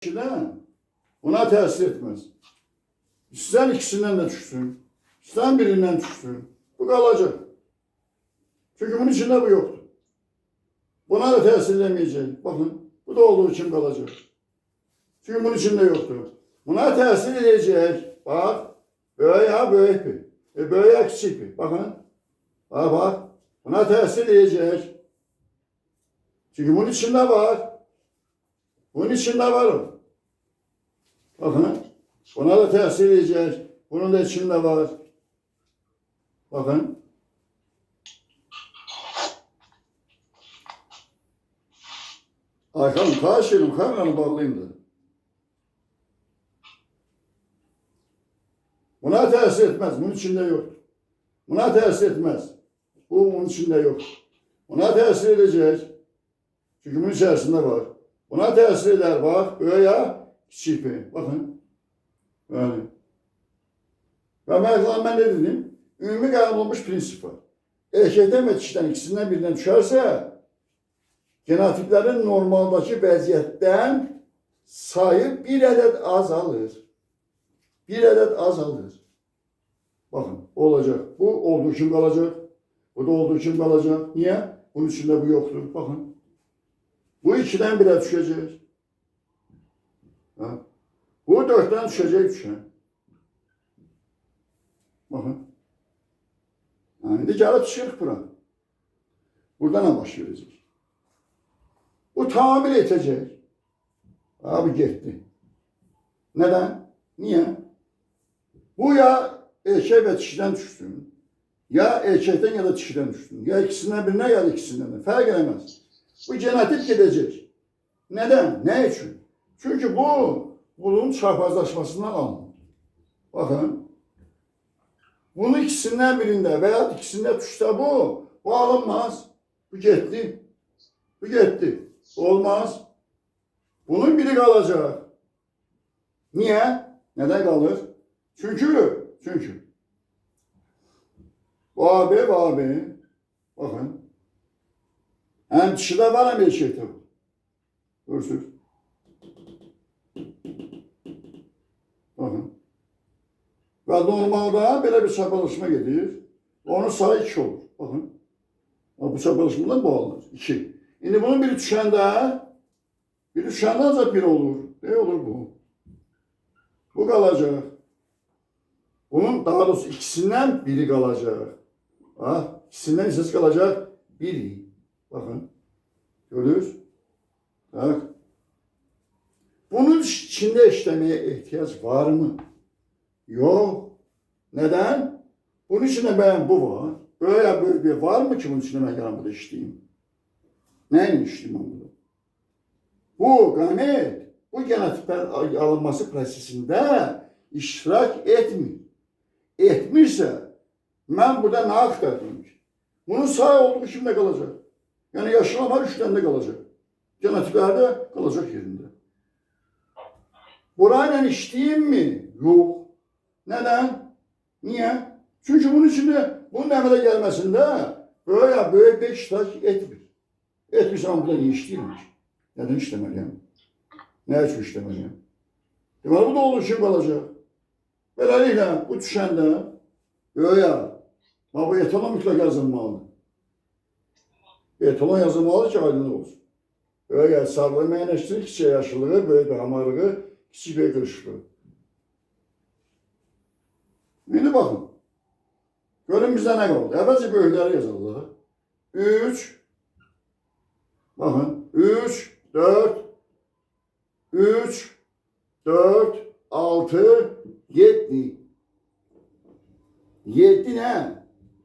kişiden buna tesir etmez. İsteyen ikisinden de düşsün. İsteyen birinden düşsün. Bu kalacak. Çünkü bunun içinde bu yoktu. Buna da tesir edemeyecek. Bakın bu da olduğu için kalacak. Çünkü bunun içinde yoktu. Buna tesir edecek. Bak. Böyle ya büyük bir. E böyle küçük bir. Bakın. Bak bak. Buna tesir edecek. Çünkü bunun içinde var. Bunun içinde var o. Bakın. Buna da tesir edecek. Bunun da içinde var. Bakın. Aykan'ım kaşırım kameranı bağlayayım da. Buna tesir etmez. Bunun içinde yok. Buna tesir etmez. Bu bunun içinde yok. Buna tesir edecek. Çünkü bunun içerisinde var. Buna tesir eder bak. Böyle çipi. Bakın. Böyle. Ve ben, ben ne dedim? Ümumi kaybolmuş prensip var. Erkekten ve dişiden ikisinden birinden düşerse genotiplerin normaldaki vəziyyətdən sayı bir adet azalır. Bir adet azalır. Bakın olacak. Bu olduğu için kalacak. Bu da olduğu için kalacak. Niye? Bunun içinde bu yoktur. Bakın. Bu ikiden bire düşecek. Bu dörtten düşecek düşen. Bakın. Yani indi gəlib çıxırıq bura. Burada ne baş verəcək? Bu tamamıyla yetecek. Abi gitti. Neden? Niye? Bu ya erkek ve dişiden düşsün. Ya erkekten ya da dişiden düşsün. Ya ikisinden birine ya da ikisinden de. Fark edemez. Bu genetik gidecek. Neden? Ne için? Çünkü bu bunun çarpazlaşmasından alınır. Bakın. Bunun ikisinden birinde veya ikisinde tuşta bu. Bu alınmaz. Bu gitti. Bu gitti. Olmaz. Bunun biri kalacak. Niye? Neden kalır? Çünkü, çünkü. Bu abi, bu abi. Bakın. Hem dişide var hem erkekte var. Görsünüz. Ve normalde böyle bir çabalışma gelir. Onun sayı iki olur. Bakın. Bu çabalışmadan bu alınır. İki. Şimdi bunun biri düşende, biri düşende ancak biri olur. Ne olur bu? Bu kalacak. Bunun daha doğrusu ikisinden biri kalacak. Ha, ikisinden ise kalacak biri. Bakın. Görüyoruz. Bak. Bunun içinde işlemeye ihtiyaç var mı? Yok. Neden? Bunun içinde ben bu var. Böyle böyle bir var mı ki bunun içinde ben yanımda işleyeyim? Neyle ben bunu? Bu gamet, bu genotipler alınması prosesinde iştirak etmiyor. Etmişse ben burada ne aktardım ki? Bunun sağ olduğu kimde kalacak? Yani yaşlama üçtende kalacak. Genotiplerde kalacak yerinde. Burayla işleyeyim mi? Yok. Neden? Niye? Çünkü bunun içinde bunun emre gelmesinde böyle böyle bir iştirak etmiyor. Etmişsem burada niye işleyeyim ki? Neden işlemeliyim? Ne için işlemeliyim? Demek bu da olduğu için kalacak. Beləliklə bu düşəndə öyə, bu etalon mütləq yazılmalıdır. Etalon yazılmalıdır ki, aydınlıq olsun. Öyə, sarlığı müəyyənləşdirir, kiçik yaşlılığı, böyük bir hamarlığı, kiçik bir qırışıqlığı. İndi baxın. Görün bizdə nə qaldı? Əvvəlcə böyükləri yazıldı. 3 Bakın 3, 4, 3, 4, 6, 7. 7 ne?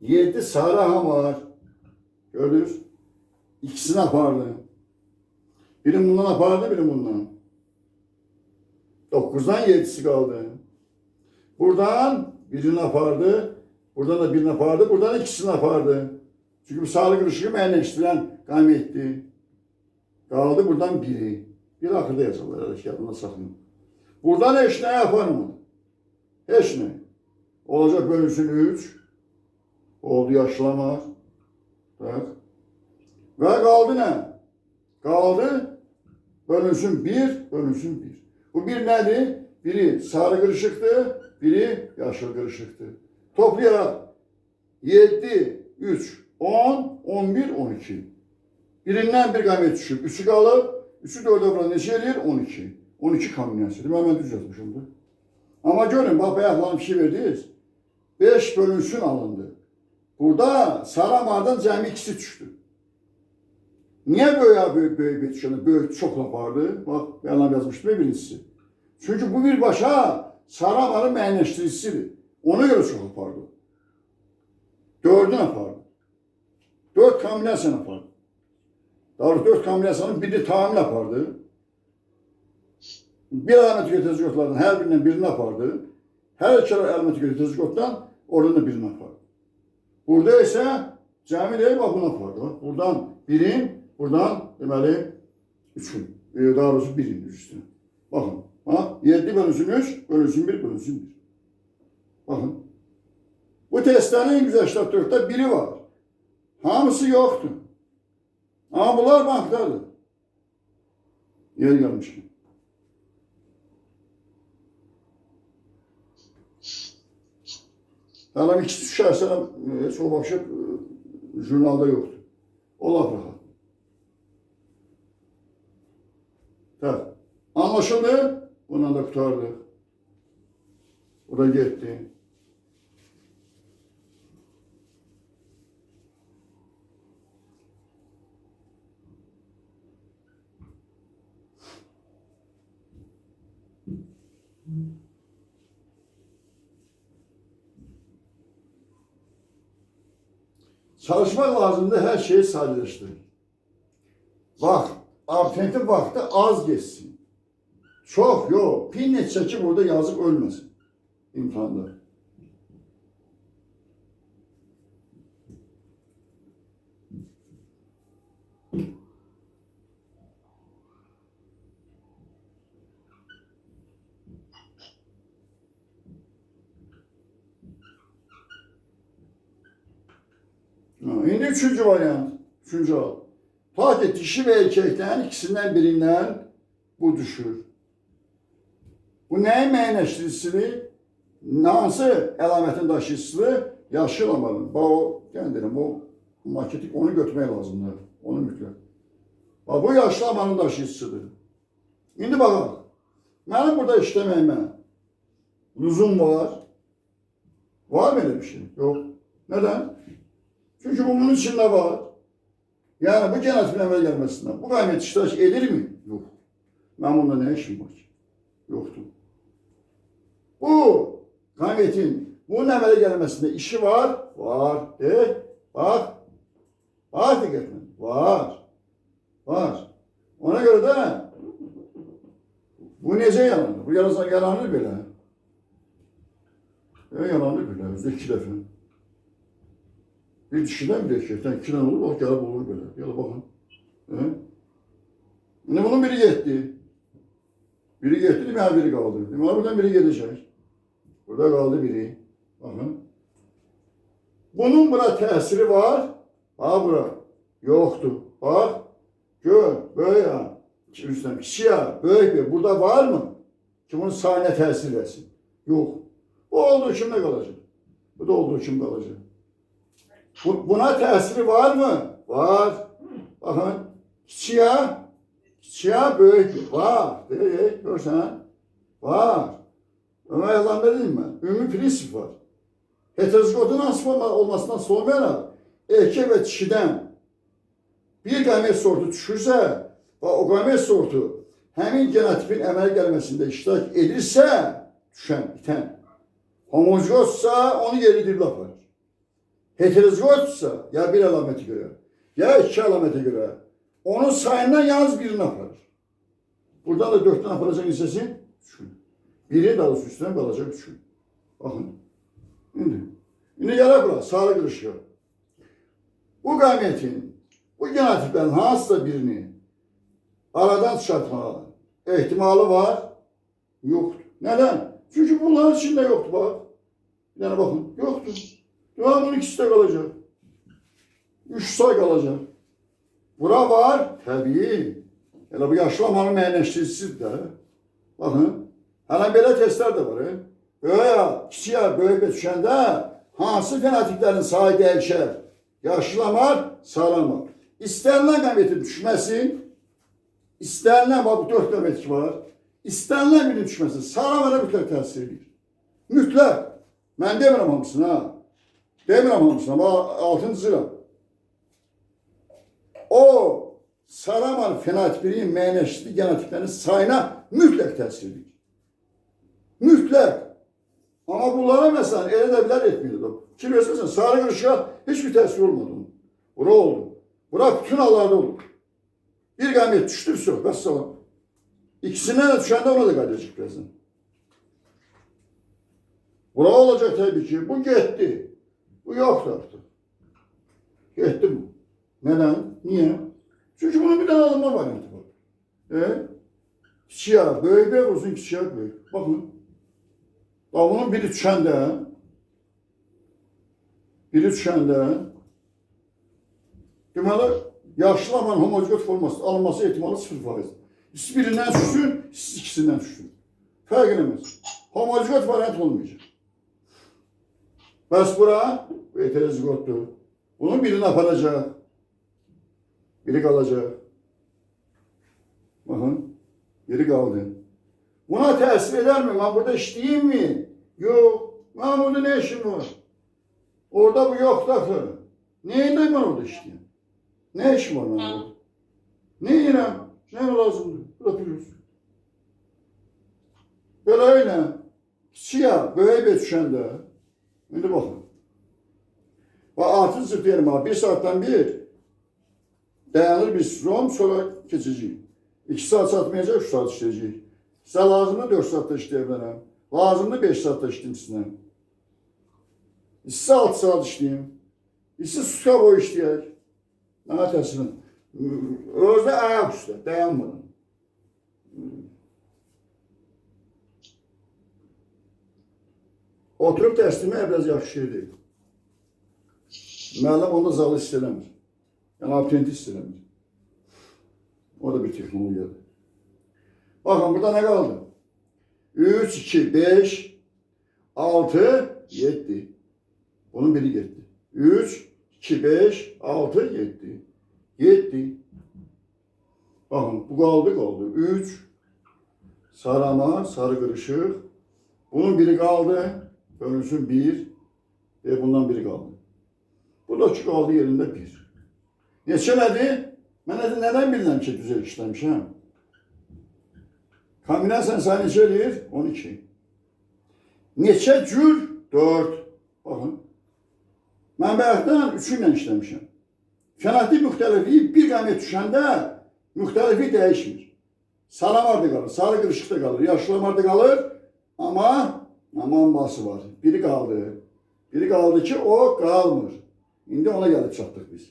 7 sarı hamar. Gördünüz? İkisini apardı. Biri bundan apardı, biri bundan. 9'dan 7'si kaldı. Buradan birini apardı. Buradan da birini apardı. Buradan ikisini apardı. Çünkü bu sağlık ışığı mühendisleştiren kaybetti. Kaldı buradan biri. Bir akırda yazarlar herhalde kağıdına sakın. Buradan eş ne yapar mı? Eş ne? Olacak bölünsün üç. Oldu yaşlama. Bak. Ve kaldı ne? Kaldı bölünsün bir, bölünsün bir. Bu bir nedir? Biri sarı kırışıktı, biri yaşıl kırışıktı. Toplayarak 7, 3, 10, 11, 12. Birinden bir qamet düşüb, üçü qalıb, üçü dördə vuran neçə eləyir? 12. 12 kombinasiya. Demək, mən düz yazmışımdır. Amma görün, bax, bayaqlarım şey verdiniz. 5 bölünsün alındı. Burada Saramar'dan cəmi ikisi düşdü. Niye böyle büyük bir düşeni büyük çok yapardı? Bak ben yazmıştım ya birincisi. Çünkü bu bir başa Saramar'ın mühendisliğisidir. Ona göre çok yapardı. Dördü yapardı. Dört kombinasyon yapardı. Daha doğrusu dört kombinasyonun birini tamam yapardı. Bir alamet götürücü yoklardan her birinden birini yapardı. Her iki alamet götürücü yoktan oradan da birini yapardı. Burada ise cami değil bak bunu yapardı. Bak buradan birin, buradan deməli üçün. E, daha doğrusu birin üstüne. Bakın. Ha, 7 bölünsün 3, bölünsün 1, bölünsün 1. Bakın. Bu testlerin 184'te biri var. Hamısı yoktu. Ama bunlar bankdadır. Yer gelmişken. Adam ikisi çok bakışıp e, jurnalda yoktu. O laf rahat. Tabii. Anlaşıldı. Bundan da kurtardı. O da gitti. Çalışmak lazımdı her şeyi sadeleştirin. Bak, alternatif vakti az geçsin. Çok yok. Pin neticesi burada yazıp ölmesin. İmtihanda. Ha, Şimdi üçüncü varyant. Üçüncü al. Ki dişi ve erkekten ikisinden birinden bu düşür. Bu neyin müəyyənləşdiricisidir? Hansı əlamətin daşıyıcısıdır? Yaşıl olmalı. Bax o, kendirim, o maketik onu götürmək lazımdır. Onu mütləq. Bax bu yaşlı amanın daşıyıcısıdır. İndi baxaq. Mənim burada işləməyimə lüzum var. Var mı öyle bir şey? Yok. Neden? Çünkü bu bunun içinde var. Yani bu cennetin emel gelmesinden bu gayret iştirak edir mi? Yok. Ben bunda ne işim var ki? Yoktu. Bu gayretin bunun emele gelmesinde işi var. Var. De. Bak. Bak dikkat. Var. Var. Ona göre de bu nece yalanır? Bu yalanır, yalanır bile. Ya yalanır bile. Özde iki defa. Bir dişiden bir erkekten iki olur, bak gelip olur böyle. Gel bakın. He? Ne bunun biri gitti. Biri gitti, değil mi? Her biri kaldı. Değil mi? Buradan biri gelecek. Burada kaldı biri. Bakın. Bunun buna tesiri var. Ha bura. Yoktu. Bak. Gör. Böyle ya. Üstten siyah. Böyle bir. Burada var mı? Ki bunun sahne tesir versin. Yok. Bu olduğu kimde kalacak? Bu da olduğu kim kalacak? Bu- Buna tesiri var mı? Var. Bakın. Siyah. Siyah büyük. Var. Değil. Görsen. Var. Ömer Yalan dedim mi? Ümumi prinsip var. Heterozigotun asıl olma- olmasından sonra erkek ve dişiden bir gamet sortu düşürse ve o gamet sortu həmin genotipin əmələ gəlməsində iştirak edirsə, düşən, itən, homozigotsa onu geri diblə aparır. Heterozigotsa ya bir əlaməti görə, ya iki əlamətə görə onun sayından yalnız birini aparır. Buradan da dörtdən aparacaq hissəsi üçün. Biri doğrusu üstüne qalacaq üçün. Baxın. İndi. İndi gələ bura, sarı qırışıq. Bu qametin, bu genotiplərin hansısa birini aradan çıxartmağa ehtimalı var, yoktur. Neden? Çünkü bunların içinde yoktu bak. Yani bakın, yoktu. Bunun ikisi de kalacak. Üç say kalacak. Bura var, tabii. Elə bu yaşlamanın müəyyənləşdiricisidir də. Baxın. Hələ belə testlər də var. e. Böyüyə, kiçiyə, böyüyə düşəndə hansı fenotiplərin sayı dəyişər? Yaşlamar, sağlamar. İstənilən qəmetin düşməsi, istənilən bax bu dörd qəmet var. İstənilən birinin düşməsi sağlamara mütləq təsir edir. Mütləq. Mən demirəm hamısını ha. Demirəm hamısını. Bax altıncı sıra. O Saraman fenotipinin müəyyənləşdirdiyi genotiplərin sayına mütləq təsir edir. Mütləq. Amma bunlara də bilər etmir. Ki bilirsən, sarı qırışığa heç bir təsir olmadı. Bura oldu. Bura bütün hallarda olur. Bir qəmət düşdü, söhbət salam. İkisindən də düşəndə ona da qayıdacaq birazdan. Bura olacak tabii ki. Bu gitti. Bu yoktu artık. Gitti bu. Neden? Niye? Çünkü bunun bir tane alınma var. E? Siyah, böyük bir olsun ki siyah böyük. Bakın. Daha bunun biri düşende, biri düşende, deməli, yaşlaman homozigot forması alınması ehtimalı 0 faiz. İkisi birinden düşsün, ikisi ikisinden düşsün. Fark edemez. Homozigot variant olmayacak. Bəs bura bu heterozigotdur. Bunun birini aparacaq. Biri qalacaq. Baxın, biri qaldı. Buna təsir edərmi? Mən burada işləyeyim burada nə işim var? Orada bu yoxdur axı. Neyində mən orada işləyəm? Nə işim var orada? Ne yiyirəm? Nə lazımdır? Burada pürüz. Belə öyle. Siyah, böyük bir düşəndə. İndi baxın. Və artı zıplayalım abi. Bir saatdən bir dayanır bir rom sonra keçəcəyik. İki saat çatmayacaq, üç saat işləyəcəyik. Sizə lazımdır 4 saatda işləyə bilərəm. Lazımdır 5 saatda işləyim sizinlə. İstsə 6 saat işləyim. İstsə suska boy işləyək. Mənə təsirin. Özdə ayaq üstə, dayanmadan. Oturub dərsləmək biraz yaxşı şey deyil. Müəllim onda zalı hiss eləmir. Yəni abituriyyenti hiss eləmir. O da bir texnologiyadır. Baxın, burada nə qaldı? 3, 2, 5, 6, 7. Bunun biri getdi. 3, 2, 5, 6, 7. 7. Baxın, bu qaldı, qaldı. 3, sarama, sarı qırışıq. Bunun biri qaldı. Bölünsün 1 ve bundan biri qaldı. Bu da ki qaldı yerində 1. Neçə nədir? Mən nədir, nədən bilirəm ki, düzəl işləmişəm? Kombinasiyanın sayı neçə eləyir? 12. Neçə cür? 4. Baxın. Mən bayaqdan 3 ilə işləmişəm. Fenotip müxtəlifliyi bir qəmət düşəndə müxtəliflik dəyişmir. Salamarda qalır, sarı qırışıqda qalır, yaşlamarda qalır, amma amanması var. Biri qaldı. Biri qaldı ki, o qalmır. İndi ona gəlib çatdıq biz.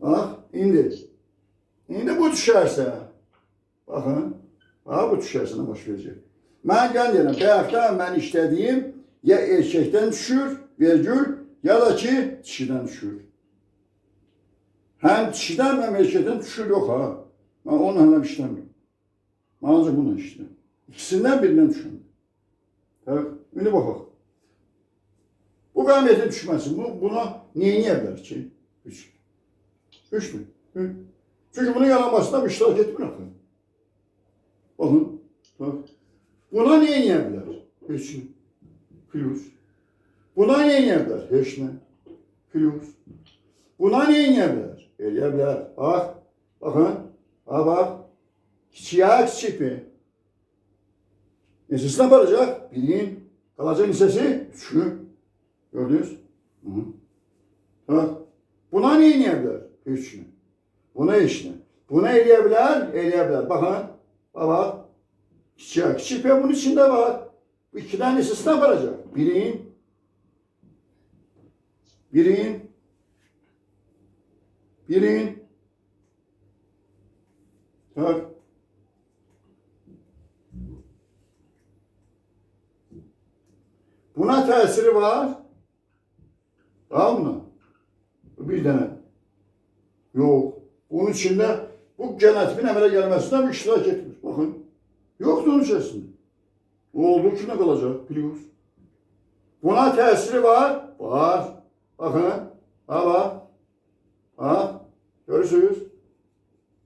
Bax, indi. İndi bu düşərsə, baxın, bax bu düşərsə nə baş verəcək? Mən gəl deyirəm, bayaqda mən işlədiyim ya erkəkdən düşür, vergül, ya da ki, kişidən düşür. Həm kişidən həm erkəkdən düşür yox ha. Mən onunla işləmirəm. Mən ancaq bununla işləyirəm. İkisindən birindən düşürəm. Bax, indi baxaq. Bu qamətin düşməsi, bu, buna neyə bilər ki? Üç. Üç mü? Hı? Çünki bunun yaranmasında iştirak etmir axı. Baxın, bax. Buna bilər? Heç nə. Plus. Buna bilər? Heç nə. Plus. Buna bilər? Eləyə bilər. Bax, baxın. Ha bax. Kiçiyə kiçik mi? Nesesine varacak? Bilin. Kalacak lisesi şu. Gördünüz? Hı -hı. Bak. Buna ne inebilir? Hiç? Buna ne? Buna eleyebilir, eleyebilir. Bakın. Küçük ve bunun içinde var. Bu iki tane nesesine varacak. Bilin. Bilin. Bilin. Bak. Buna tesiri var. Tamam mı? Bir tane. Yok. Bunun içinde bu genetiğin əmələ gəlməsində bu iştirak etmir. Bakın. Yoktur onun içerisinde. O olduğu kime kalacak biliyoruz. Buna tesiri var. Var. Bakın. Ha bak. Ha. Görürsünüz.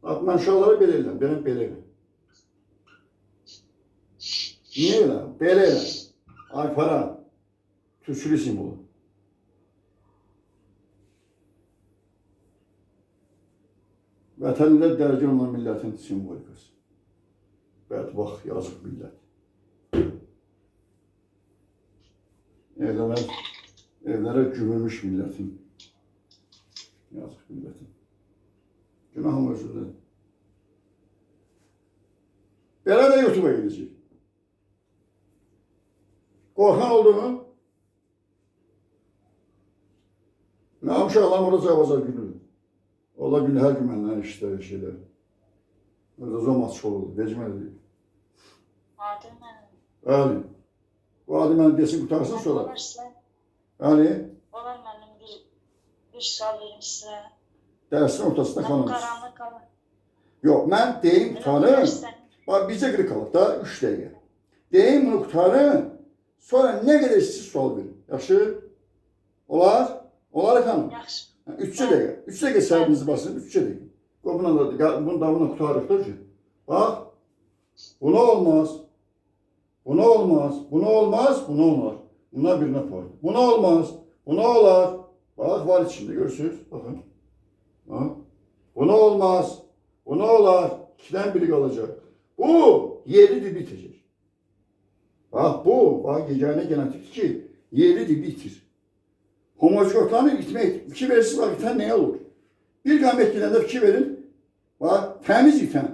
Bak ben şuraları belirlem. Benim belirlem. Niye öyle? Belirlem. Alpara. Türkçülü simbolu. Vətənində dərgin olan millətin simvolikası. Bədbax, yazıq millət. Evlərə, evlərə gömülmüş millətin. Yazıq millətin. Günahım özüdür. Belə də YouTube'a gidəcək. Qorxan oldu mu? Nə uşaqlar orada cavazar günü. Ola günü hər gün məndən işlər, şeylər. Orada zom açıq oldu, vecməli. Adem mənim. Bəli. Bu adı mən desin qutarsın sonra. Bəli. olar mənim bir, bir sual verim sizə. Dərsin ortasında Mən qalırız. qaranlıq qalır. Yox, mən deyim qutarım. Bax, bizə qırıq qalıb da 3 dəqiqə. Deyim bunu qutarım. Sonra nə qədər siz sual verin. Yaxşı? Olar? Olar xanım. Yaxşı. 3 dəqiqə. 3 dəqiqə səhvinizi basın, 3 dəqiqə. Buna da, bunu da buna qutarıq da ki. Bax, buna olmaz. Buna olmaz. Buna olmaz, buna olar. Buna birinə paydı. Buna olmaz. Buna olar. Bax, var içində, görürsünüz? Baxın. Bax. Buna olmaz. Buna olar. İkiden biri kalacak. Bu yeri dibi itecek. Bak bu, bak yegane genetik ki yeri dibi itir. Homozigotlarını itmek, iki verisi var iten ne olur? Bir qamet gələndə fikir verin. Bax, təmiz itən.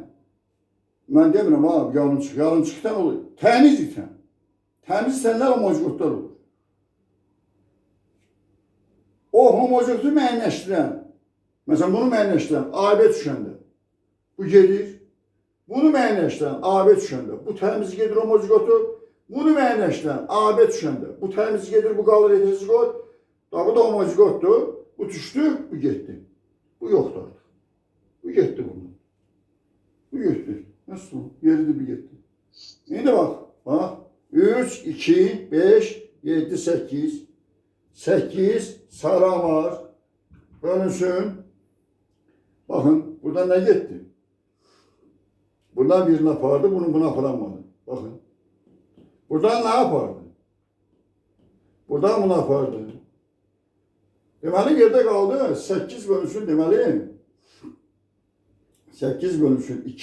Mən demirəm ha, yarımçıq, yarımçıqdan olur. Təmiz itən. Təmiz itənlər homozigotlar olur. O homozigotu müəyyənləşdirən, məsələn bunu müəyyənləşdirən AB düşəndə bu gedir. Bunu müəyyənləşdirən AB düşəndə bu təmiz gedir homozigotu. Bunu müəyyənləşdirən AB düşəndə bu təmiz gedir, bu qalır heterozigot. Da bu da homozigotdur. Bu düşdü, bu getdi. Bu yoxdur Bu getdi bunun. Bu getdi. Nasıl? Yeridir bu getdi. İndi bax. Bax. 3, 2, 5, 7, 8. 8 saramar. Bölünsün. Bakın burada ne gitti? Buradan birine apardı, bunu buna aparamadı. Bakın. Buradan ne yapardı? Buradan bunu apardı. Deməli yerdə qaldı 8 bölünsün deməli. 8 bölünsün 2.